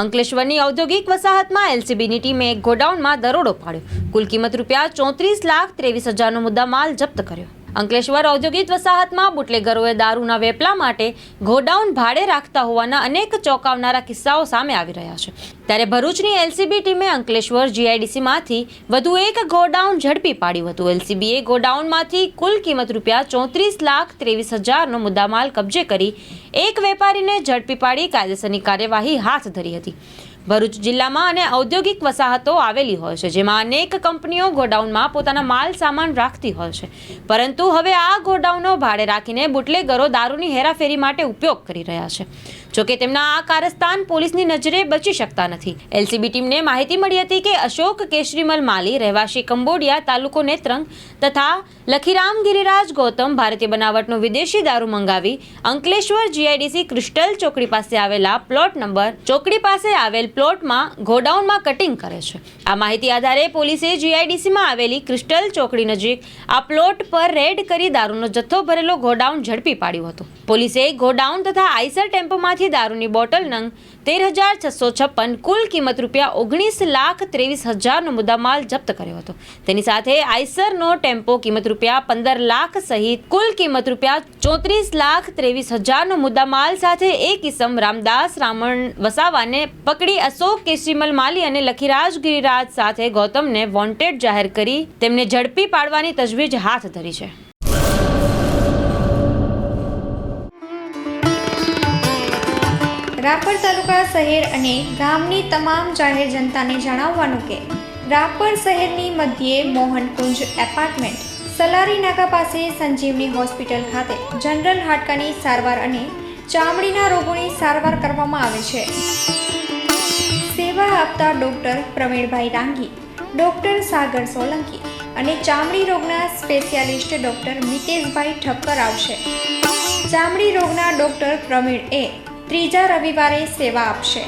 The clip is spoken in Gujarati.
અંકલેશ્વરની ઔદ્યોગિક વસાહતમાં એલસીબીની ટીમે એક ગોડાઉનમાં દરોડો પાડ્યો. કુલ કિંમત રૂપિયા ચોત્રીસ લાખ ત્રેવીસ હજારનો મુદ્દામાલ જપ્ત કર્યો. અંકલેશ્વર ઔદ્યોગિક વસાહતમાં બુટલેગરોએ દારૂના વેપલા માટે ગોડાઉન ભાડે રાખતા હોવાના અનેક ચોંકાવનારા કિસ્સાઓ સામે આવી રહ્યા છે. ત્યારે ભરૂચની એલસીબી ટીમે અંકલેશ્વર જીઆઈડીસીમાંથી વધુ એક ગોડાઉન ઝડપી પાડ્યું હતું. એલસીબીએ ગોડાઉનમાંથી કુલ કિંમત રૂપિયા ચોત્રીસ લાખ ત્રેવીસ હજારનો મુદ્દામાલ કબજે કરી એક વેપારીને ઝડપી પાડી કાયદેસરની કાર્યવાહી હાથ ધરી હતી. ભરૂચ જિલ્લામાં અને ઔદ્યોગિક વસાહતો આવેલી હોય છે, જેમાં અનેક કંપનીઓ ગોડાઉનમાં પોતાના માલ સામાન રાખતી હોય છે. પરંતુ હવે આ ગોડાઉનો ભાડે રાખીને બુટલેગરો દારૂની હેરાફેરી માટે ઉપયોગ કરી રહ્યા છે. જોકે તેમના આ કારસ્તાન પોલીસની નજરે બચી શકતા નથી. એલસીબી ટીમને માહિતી મળી હતી કે અશોક કેશરીમલ માલી રહેવાસી કંબોડિયા તાલુકો નેત્રંગ તથા લખીરામ ગિરિરાજ ગૌતમ ભારતીય બનાવટનો વિદેશી દારૂ મંગાવી અંકલેશ્વર જીઆઈડીસી ક્રિસ્ટલ ચોકડી પાસે આવેલા પ્લોટ નંબર ચોકડી પાસે આવેલ પ્લોટમાં ગોડાઉનમાં કટિંગ કરે છે. આ માહિતી આધારે પોલીસે જીઆઈડીસીમાં આવેલી ક્રિસ્ટલ ચોકડી નજીક આ પ્લોટ પર રેડ કરી દારૂનો જથ્થો ભરેલો ગોડાઉન ઝડપી પાડ્યું હતું. પોલીસે ગોડાઉન તથા આઈસર ટેમ્પોમાંથી દારૂની બોટલ નંગ તેર હજાર છસો છપ્પન કુલ કિંમત રૂપિયા ઓગણીસ લાખ ત્રેવીસ હજારનો મુદ્દામાલ જપ્ત કર્યો હતો. તેની સાથે આઈસરનો ટેમ્પો કિંમત રૂપિયા પંદર લાખ સહિત કુલ કિંમત રૂપિયા ચોત્રીસ લાખ ત્રેવીસ હજારનો મુદ્દામાલ સાથે એક ઇસમ રામદાસ રામણ વસાવાને પકડી અશોક કેશરીમલ માલી અને લખીરાજ ગિરિરાજ સાથે ગૌતમને વોન્ટેડ જાહેર કરી તેમને ઝડપી પાડવાની તજવીજ હાથ ધરી છે. રાપર તાલુકા શહેર અને ગામની તમામ જાહેર જનતાને જણાવવાનું કે, રાપર શહેરની મધ્યે મોહનકુંજ એપાર્ટમેન્ટ, સલારી નાકા પાસે સંજીવની હોસ્પિટલ ખાતે જનરલ હાડકાની સારવાર અને ચામડીના રોગોની સારવાર કરવામાં આવે છે. સેવા આપતા ડૉક્ટર પ્રવીણભાઈ રાંગી ડૉક્ટર સાગર સોલંકી અને ચામડી રોગના સ્પેશિયાલિસ્ટ ડૉક્ટર મિતેશભાઈ ઠક્કર આવશે. ચામડી રોગના ડૉક્ટર પ્રવીણ એ ત્રીજા રવિવારે સેવા આપશે.